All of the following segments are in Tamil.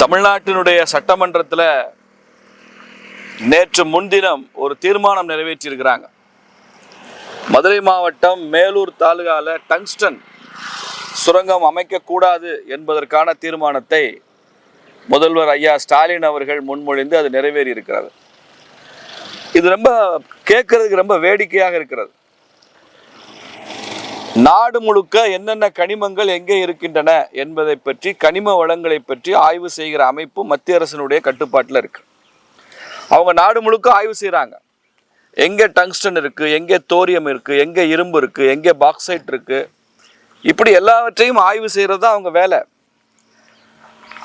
தமிழ்நாட்டினுடைய சட்டமன்றத்தில் நேற்று முன்தினம் ஒரு தீர்மானம் நிறைவேற்றியிருக்கிறாங்க. மதுரை மாவட்டம் மேலூர் தாலுகாவில் டங்ஸ்டன் சுரங்கம் அமைக்கக்கூடாது என்பதற்கான தீர்மானத்தை முதல்வர் ஐயா ஸ்டாலின் அவர்கள் முன்மொழிந்து அது நிறைவேறி இருக்கிறது இது ரொம்ப கேட்கறதுக்கு ரொம்ப வேடிக்கையாக இருக்கிறது. நாடு முழுக்க என்னென்ன கனிமங்கள் எங்கே இருக்கின்றன என்பதை பற்றி கனிம வளங்களை பற்றி ஆய்வு செய்கிற அமைப்பு மத்திய அரசினுடைய கட்டுப்பாட்டில் இருக்கு. அவங்க நாடு முழுக்க ஆய்வு செய்கிறாங்க எங்கே டங்ஸ்டன் இருக்கு எங்கே தோரியம் இருக்கு எங்கே இரும்பு இருக்கு எங்கே பாக்சைட் இருக்கு. இப்படி எல்லாவற்றையும் ஆய்வு செய்கிறது தான் அவங்க வேலை.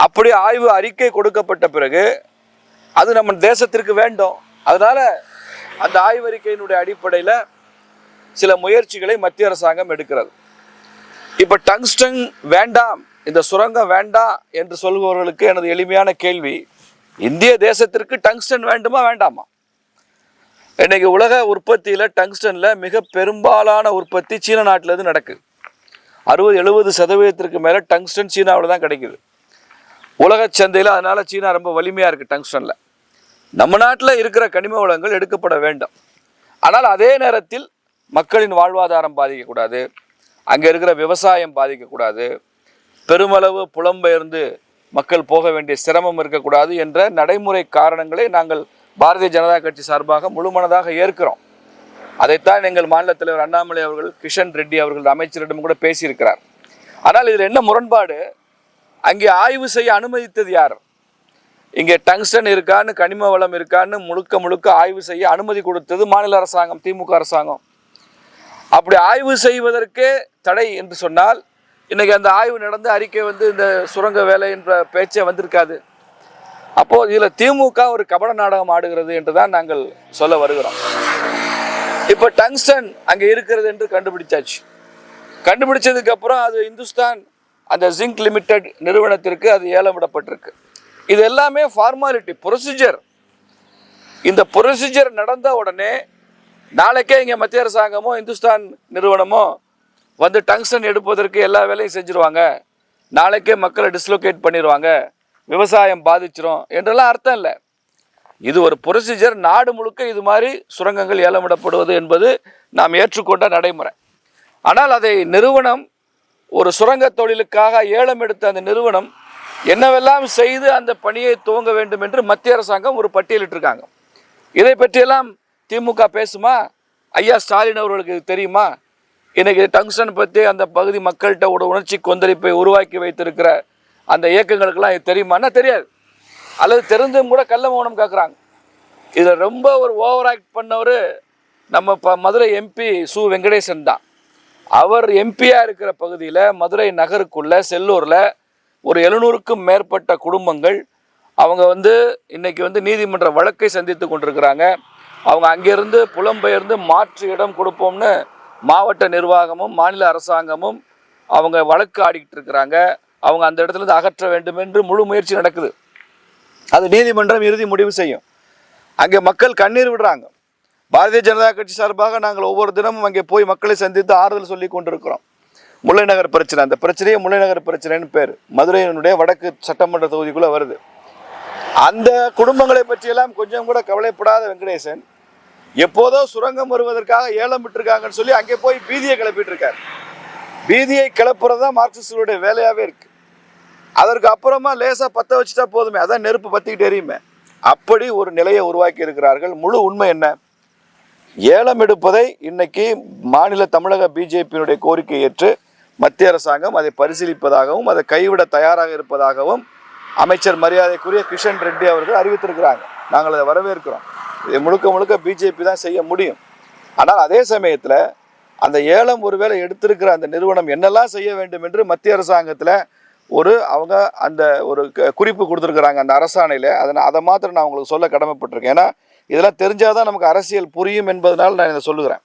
அப்படி ஆய்வு அறிக்கை கொடுக்கப்பட்ட பிறகு அது நம்ம தேசத்திற்கு வேண்டும். அதனால அந்த ஆய்வறிக்கையினுடைய அடிப்படையில் சில முயற்சிகளை மத்திய அரசாங்கம் எடுக்கிறது. இப்போ டங்ஸ்டன் வேண்டாம் இந்த சுரங்கம் வேண்டாம் என்று சொல்பவர்களுக்கு எனது எளிமையான கேள்வி இந்திய தேசத்திற்கு டங்ஸ்டன் வேண்டுமா வேண்டாமா? இன்னைக்கு உலக உற்பத்தியில் டங்ஸ்டனில் மிக பெரும்பாலான உற்பத்தி சீன நாட்டிலேருந்து நடக்குது அறுபது எழுபது சதவீதத்திற்கு மேலே டங்ஸ்டன் சீனாவில் தான் கிடைக்குது. உலக சந்தையில் அதனால் சீனா ரொம்ப வலிமையாக இருக்குது டங்ஸ்டனில். நம்ம நாட்டில் இருக்கிற கனிம வளங்கள் எடுக்கப்பட வேண்டும். ஆனால் அதே நேரத்தில் மக்களின் வாழ்வாதாரம் பாதிக்கக்கூடாது. அங்கே இருக்கிற விவசாயம் பாதிக்கக்கூடாது. பெருமளவு புலம்பெயர்ந்து மக்கள் போக வேண்டிய சிரமம் இருக்கக்கூடாது என்ற நடைமுறை காரணங்களை நாங்கள் பாரதிய ஜனதா கட்சி சார்பாக முழுமனதாக ஏற்கிறோம். அதைத்தான் எங்கள் மாநில தலைவர் அண்ணாமலை அவர்கள் கிஷன் ரெட்டி அவர்கள் அமைச்சரிடம் கூட பேசியிருக்கிறார். ஆனால் இதில் என்ன முரண்பாடு? அங்கே ஆய்வு செய்ய அனுமதித்தது யார்? இங்கே டங்ஸ்டன் இருக்கான்னு கனிம வளம் இருக்கான்னு முழுக்க முழுக்க ஆய்வு செய்ய அனுமதி கொடுத்தது மாநில அரசாங்கம் திமுக அரசாங்கம். அப்படி ஆய்வு செய்வதற்கே தடை என்று சொன்னால் இன்றைக்கி அந்த ஆய்வு நடந்து அறிக்கை வந்து இந்த சுரங்க வேலை என்ற பேச்சே வந்திருக்காது. அப்போது இதில் திமுக ஒரு கபட நாடகம் ஆடுகிறது என்று தான் நாங்கள் சொல்ல வருகிறோம். இப்போ டங்ஸ்டன் அங்கே இருக்கிறது என்று கண்டுபிடிச்சாச்சு. கண்டுபிடிச்சதுக்கு அப்புறம் அது இந்துஸ்தான் அந்த ஜிங்க் லிமிடெட் நிறுவனத்திற்கு அது ஏலம் விடப்பட்டிருக்கு இது எல்லாமே ஃபார்மாலிட்டி ப்ரொசீஜர் இந்த ப்ரொசீஜர் நடந்த உடனே நாளைக்கே இங்கே மத்திய அரசாங்கமோ இந்துஸ்தான் நிறுவனமோ வந்து டங்ஸ்டன் எடுப்பதற்கு எல்லா வேலையும் செஞ்சுருவாங்க. நாளைக்கே மக்களை டிஸ்லோகேட் பண்ணிடுவாங்க விவசாயம் பாதிச்சிரும் என்றெல்லாம் அர்த்தம் இல்லை. இது ஒரு ப்ரொசீஜர் நாடு முழுக்க இது மாதிரி சுரங்கங்கள் ஏலமிடப்படுவது என்பது நாம் ஏற்றுக்கொண்ட நடைமுறை. ஆனால் அதை நிறுவனம் ஒரு சுரங்க தொழிலுக்காக ஏலம் எடுத்த அந்த நிறுவனம் என்னவெல்லாம் செய்து அந்த பணியை துவங்க வேண்டும் என்று மத்திய அரசாங்கம் ஒரு பட்டியலிட்டிருக்காங்க. இதை பற்றியெல்லாம் திமுக பேசுமா? ஐயா ஸ்டாலின் அவர்களுக்கு தெரியுமா? இன்றைக்கி டங்ஸ்டன் பற்றி அந்த பகுதி மக்கள்கிட்ட ஒரு உணர்ச்சி கொந்தளிப்பை உருவாக்கி வைத்திருக்கிற அந்த இயக்கங்களுக்கெல்லாம் இது தெரியுமான்னா தெரியாது. அல்லது தெரிந்தும் கூட கள்ள மௌனம் கேட்குறாங்க இதில் ரொம்ப ஒரு ஓவர் ஆக்ட் பண்ணவர் நம்ம இப்போ மதுரை எம்பி சு வெங்கடேசன் தான். அவர் எம்பியாக இருக்கிற பகுதியில் மதுரை நகருக்குள்ளே செல்லூரில் ஒரு எழுநூறுக்கும் மேற்பட்ட குடும்பங்கள் அவங்க வந்து இன்றைக்கி வந்து நீதிமன்ற வழக்கை சந்தித்து கொண்டிருக்கிறாங்க. அவங்க அங்கேருந்து புலம்பெயர்ந்து மாற்று இடம் கொடுப்போம்னு மாவட்ட நிர்வாகமும் மாநில அரசாங்கமும் அவங்க வழக்கு ஆடிக்கிட்டு இருக்கிறாங்க. அவங்க அந்த இடத்துல இருந்து அகற்ற வேண்டும் என்று முழு முயற்சி நடக்குது. அது நீதிமன்றம் இறுதி முடிவு செய்யும். அங்கே மக்கள் கண்ணீர் விடுறாங்க. பாரதிய ஜனதா கட்சி சார்பாக நாங்கள் ஒவ்வொரு தினமும் அங்கே போய் மக்களை சந்தித்து ஆறுதல் சொல்லி கொண்டிருக்கிறோம். முல்லை நகர் பிரச்சனை அந்த பிரச்சனையே முல்லை நகர் பிரச்சனைன்னு பேர். மதுரையினுடைய வடக்கு சட்டமன்ற தொகுதிக்குள்ளே வருது. அந்த குடும்பங்களை பற்றியெல்லாம் கொஞ்சம் கூட கவலைப்படாத வெங்கடேசன் எப்போதோ சுரங்கம் வருவதற்காக ஏலம் விட்டுருக்காங்கன்னு சொல்லி அங்கே போய் பீதியை கிளப்பிட்டு இருக்காரு பீதியை கிளப்புறது தான் மார்க்சிஸ்டுடைய வேலையாகவே இருக்கு. அதற்கு அப்புறமா லேசாக பற்ற வச்சுட்டா போதுமே அதான் நெருப்பு பற்றிக்கிட்டு எரியுமே. அப்படி ஒரு நிலையை உருவாக்கி இருக்கிறார்கள். முழு உண்மை என்ன? ஏலம் எடுப்பதை இன்னைக்கு மாநில தமிழக பிஜேபியினுடைய கோரிக்கை ஏற்று மத்திய அரசாங்கம் அதை பரிசீலிப்பதாகவும் அதை கைவிட தயாராக இருப்பதாகவும் அமைச்சர் மரியாதைக்குரிய கிஷன் ரெட்டி அவர்கள் அறிவித்திருக்கிறாங்க. நாங்கள் அதை வரவேற்கிறோம். இது முழுக்க முழுக்க பிஜேபி தான் செய்ய முடியும். ஆனால் அதே சமயத்தில் அந்த ஏலம் ஒருவேளை எடுத்திருக்கிற அந்த நிறுவனம் என்னெல்லாம் செய்ய வேண்டும் என்று மத்திய அரசாங்கத்தில் ஒரு அவங்க அந்த ஒரு க- குறிப்பு கொடுத்துருக்குறாங்க அந்த அரசாணையில். அதை நான் அதை மாத்திரம் நான் உங்களுக்கு சொல்ல கடமைப்பட்டிருக்கேன். ஏன்னா இதெல்லாம் தெரிஞ்சால் தான் நமக்கு அரசியல் புரியும் என்பதனால் நான் இதை சொல்லுகிறேன்.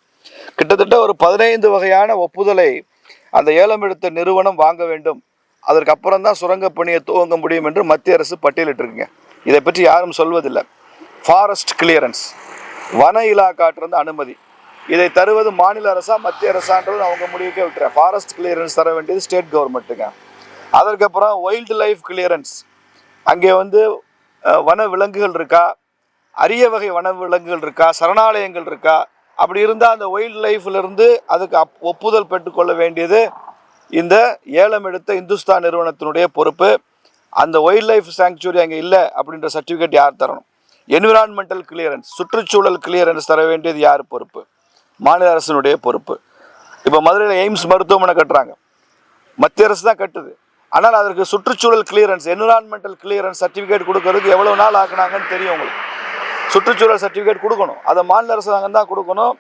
கிட்டத்தட்ட ஒரு பதினைந்து வகையான ஒப்புதலை அந்த ஏலம் எடுத்த நிறுவனம் வாங்க வேண்டும். அதற்கு அப்புறம் தான் சுரங்கப் பணியை துவங்க முடியும் என்று மத்திய அரசு பட்டியலிட்டிருக்குங்க. இதை பற்றி யாரும் சொல்வதில்லை. ஃபாரஸ்ட் கிளியரன்ஸ் வன இலாக்காட்டிலிருந்து அனுமதி. இதை தருவது மாநில அரசா மத்திய அரசான்றது அவங்க முடிவுக்கே விட்டுறேன். ஃபாரஸ்ட் கிளியரன்ஸ் தர வேண்டியது ஸ்டேட் கவர்மெண்ட்டுங்க அதற்கப்புறம் வைல்டு லைஃப் கிளியரன்ஸ் அங்கே வந்து வன விலங்குகள் இருக்கா? அரிய வகை வன விலங்குகள் இருக்கா? சரணாலயங்கள் இருக்கா? அப்படி இருந்தால் அந்த வைல்ட் லைஃப்லேருந்து அதுக்கு அப் ஒப்புதல் பெற்றுக்கொள்ள வேண்டியது இந்த ஏலம் எடுத்த இந்துஸ்தான் நிறுவனத்தினுடைய பொறுப்பு. அந்த வைல்ட் லைஃப் சாங்சுரி அங்கே இல்லை அப்படின்ற சர்டிஃபிகேட் யார் தரணும்? என்விரான்மெண்டல் கிளியரன்ஸ் சுற்றுச்சூழல் கிளியரன்ஸ் தர வேண்டியது யார் பொறுப்பு? மாநில அரசினுடைய பொறுப்பு. இப்போ மதுரையில் எய்ம்ஸ் மருத்துவமனை கட்டுறாங்க. மத்திய அரசு தான் கட்டுது. ஆனால் அதற்கு சுற்றுச்சூழல் கிளியரன்ஸ் என்விரான்மெண்டல் கிளியரன்ஸ் சர்டிஃபிகேட் கொடுக்கறதுக்கு எவ்வளோ நாள் ஆக்குனாங்கன்னு தெரியும் உங்களுக்கு. சுற்றுச்சூழல் சர்டிஃபிகேட் கொடுக்கணும். அதை மாநில அரசாங்கம் தான் கொடுக்கணும்.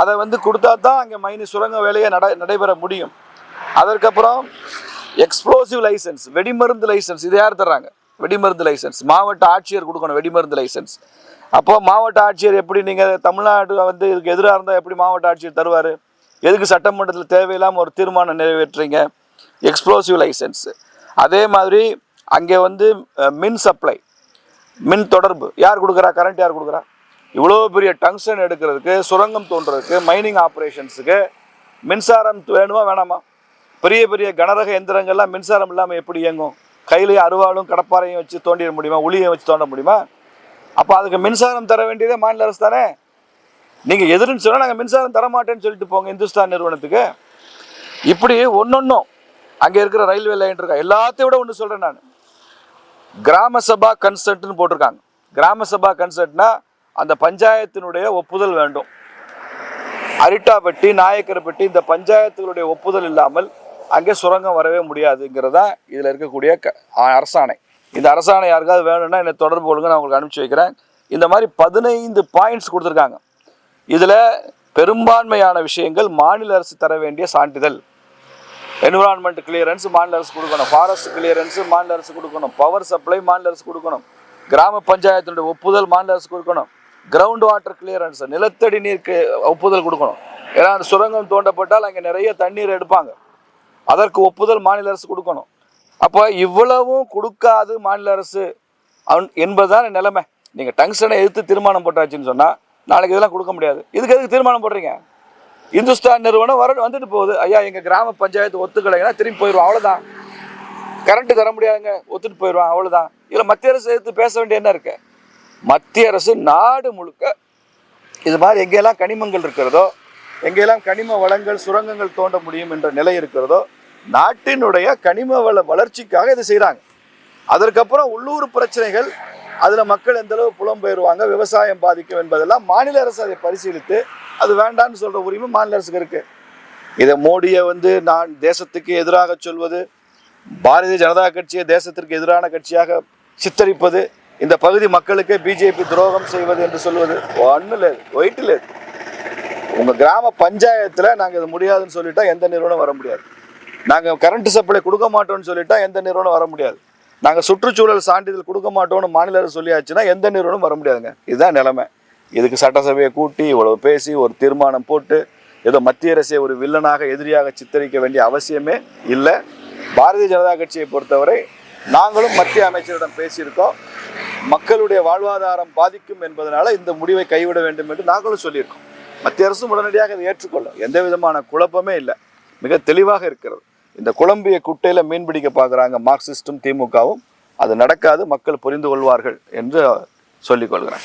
அதை வந்து கொடுத்தா தான் அங்கே மைனி சுரங்க வேலையை நட நடைபெற முடியும். அதற்கப்புறம் எக்ஸ்ப்ளோசிவ் லைசன்ஸ் வெடிமருந்து லைசன்ஸ் இது யார் தர்றாங்க? வெடிமருந்து லைசன்ஸ். மாவட்ட ஆட்சியர் கொடுக்கணும் வெடிமருந்து லைசன்ஸ். அப்போது மாவட்ட ஆட்சியர் எப்படி நீங்கள் தமிழ்நாடு வந்து இதுக்கு எதிராக இருந்தால் எப்படி மாவட்ட ஆட்சியர் தருவார்? எதுக்கு சட்டமன்றத்தில் தேவையில்லாமல் ஒரு தீர்மானம் நிறைவேற்றுறீங்க? Explosive licence. அதே மாதிரி அங்கே வந்து மின் சப்ளை மின் தொடர்பு. யார் கொடுக்குறா? கரண்ட் யார் கொடுக்குறா? இவ்வளோ பெரிய டங்ஸ்டன் எடுக்கிறதுக்கு சுரங்கம் தோன்றதுக்கு மைனிங் ஆப்ரேஷன்ஸுக்கு மின்சாரம் வேணுமா வேணாமா? பெரிய பெரிய கனரக எந்திரங்கள்லாம் மின்சாரம் இல்லாமல் எப்படி இயங்கும்? கையிலேயே அருவாளும் கடப்பாரையும் வச்சு தோண்டிட முடியுமா? உளியை வச்சு தோண்ட முடியுமா? அப்போ அதுக்கு மின்சாரம் தர வேண்டியதே மாநில அரசு தானே? நீங்கள் எதிர்ன்னு சொன்னால் நாங்கள் மின்சாரம் தர மாட்டேன்னு சொல்லிட்டு போங்க இந்துஸ்தான் நிறுவனத்துக்கு. இப்படி ஒன்னொன்னும் அங்கே இருக்கிற ரயில்வே லைன் இருக்கா? எல்லாத்தையும் விட ஒன்று சொல்கிறேன் நான். கிராம சபா கன்சர்ட்னு போட்டிருக்காங்க. கிராம சபா கன்சர்ட்னா அந்த பஞ்சாயத்தினுடைய ஒப்புதல் வேண்டும். அரிட்டாப்பட்டி நாயக்கர்பட்டி இந்த பஞ்சாயத்துகளுடைய ஒப்புதல் இல்லாமல் அங்கே சுரங்கம் வரவே முடியாதுங்கிறது தான் இதில் இருக்கக்கூடிய க அரசாணை. இந்த அரசாணை யாருக்காவது வேணும்னா என்னை தொடர்பு கொள்ளுங்க நான் உங்களுக்கு அனுப்பிச்சி வைக்கிறேன். இந்த மாதிரி பதினைந்து பாயிண்ட்ஸ் கொடுத்துருக்காங்க. இதில் பெரும்பான்மையான விஷயங்கள் மாநில அரசு தர வேண்டிய சான்றிதழ். என்விரான்மெண்ட் கிளியரன்ஸ் மாநில அரசு கொடுக்கணும். ஃபாரஸ்ட் கிளியரன்ஸ் மாநில அரசு கொடுக்கணும். பவர் சப்ளை மாநில அரசு கொடுக்கணும். கிராம பஞ்சாயத்தினுடைய ஒப்புதல் மாநில அரசு கொடுக்கணும். கிரவுண்ட் வாட்டர் கிளியரன்ஸ் நிலத்தடி நீருக்கு ஒப்புதல் கொடுக்கணும். ஏன்னா அந்த சுரங்கம் தோண்டப்பட்டால் அங்கே நிறைய தண்ணீர் எடுப்பாங்க. அதற்கு ஒப்புதல் மாநில அரசு கொடுக்கணும். அப்போ இவ்வளவும் கொடுக்காது மாநில அரசு என்பதுதான் நிலைமை. நீங்கள் டங்ஸ்டனை எதிர்த்து தீர்மானம் போட்டாச்சுன்னு சொன்னால் நாளைக்கு இதெல்லாம் கொடுக்க முடியாது. இதுக்கு எதுக்கு தீர்மானம் போடுறீங்க? இந்துஸ்தான் நிறுவனம் வர வந்துட்டு போகுது. ஐயா எங்கள் கிராம பஞ்சாயத்து ஒத்துக்கலைங்கன்னா திரும்பி போயிடுவோம். அவ்வளோதான் கரண்ட்டு தர முடியாதுங்க. ஒத்துட்டு போயிடுவான் அவ்வளோதான் இதில் மத்திய அரசு எடுத்து பேச வேண்டிய என்ன இருக்கு? மத்திய அரசு நாடு முழுக்க இது மாதிரி எங்கெல்லாம் கனிமங்கள் இருக்கிறதோ எங்கெல்லாம் கனிம வளங்கள் சுரங்கங்கள் தோண்ட முடியும் என்ற நிலை இருக்கிறதோ நாட்டினுடைய கனிம வள வளர்ச்சிக்காக இதை செய்கிறாங்க அதற்கப்புறம் உள்ளூர் பிரச்சனைகள் அதில் மக்கள் எந்த அளவு புலம்பெயர்வாங்க விவசாயம் பாதிக்கும் என்பதெல்லாம் மாநில அரசு அதை பரிசீலித்து அது வேண்டான்னு சொல்கிற உரிமை மாநில அரசுக்கு இருக்குது இதை மோடியை வந்து நான் தேசத்துக்கு எதிராக சொல்வது பாரதிய ஜனதா கட்சியை தேசத்திற்கு எதிரான கட்சியாக சித்தரிப்பது இந்த பகுதி மக்களுக்கு பிஜேபி துரோகம் செய்வது என்று சொல்வது ஒன்றும் இல்லை ஒயிட் இல்லை உங்கள் கிராம பஞ்சாயத்தில் நாங்கள் இது முடியாதுன்னு சொல்லிட்டா எந்த நிறுவனம் வர முடியாது. நாங்கள் கரண்ட் சப்ளை கொடுக்க மாட்டோம்னு சொல்லிட்டா எந்த நிறுவனம் வர முடியாது. நாங்கள் சுற்றுச்சூழல் சான்றிதழ் கொடுக்க மாட்டோம்னு மாநில அரசு சொல்லியாச்சுன்னா எந்த நிறுவனம் வர முடியாதுங்க. இதுதான் நிலைமை. இதுக்கு சட்டசபையை கூட்டி இவ்வளவு பேசி ஒரு தீர்மானம் போட்டு ஏதோ மத்திய அரசை ஒரு வில்லனாக எதிரியாக சித்தரிக்க வேண்டிய அவசியமே இல்லை. பாரதிய ஜனதா கட்சியை பொறுத்தவரை நாங்களும் மத்திய அமைச்சரிடம் பேசியிருக்கோம். மக்களுடைய வாழ்வாதாரம் பாதிக்கும் என்பதனால இந்த முடிவை கைவிட வேண்டும் என்று நாங்களும் சொல்லியிருக்கோம். மத்திய அரசும் உடனடியாக அதை ஏற்றுக்கொள்ளும் எந்த விதமான குழப்பமே இல்லை. மிக தெளிவாக இருக்கிறது. இந்த குழம்பிய குட்டையில் மீன் பிடிக்க பார்க்குறாங்க மார்க்சிஸ்டும் திமுகவும். அது நடக்காது. மக்கள் புரிந்து கொள்வார்கள் என்று சொல்லிக்கொள்கிறேன்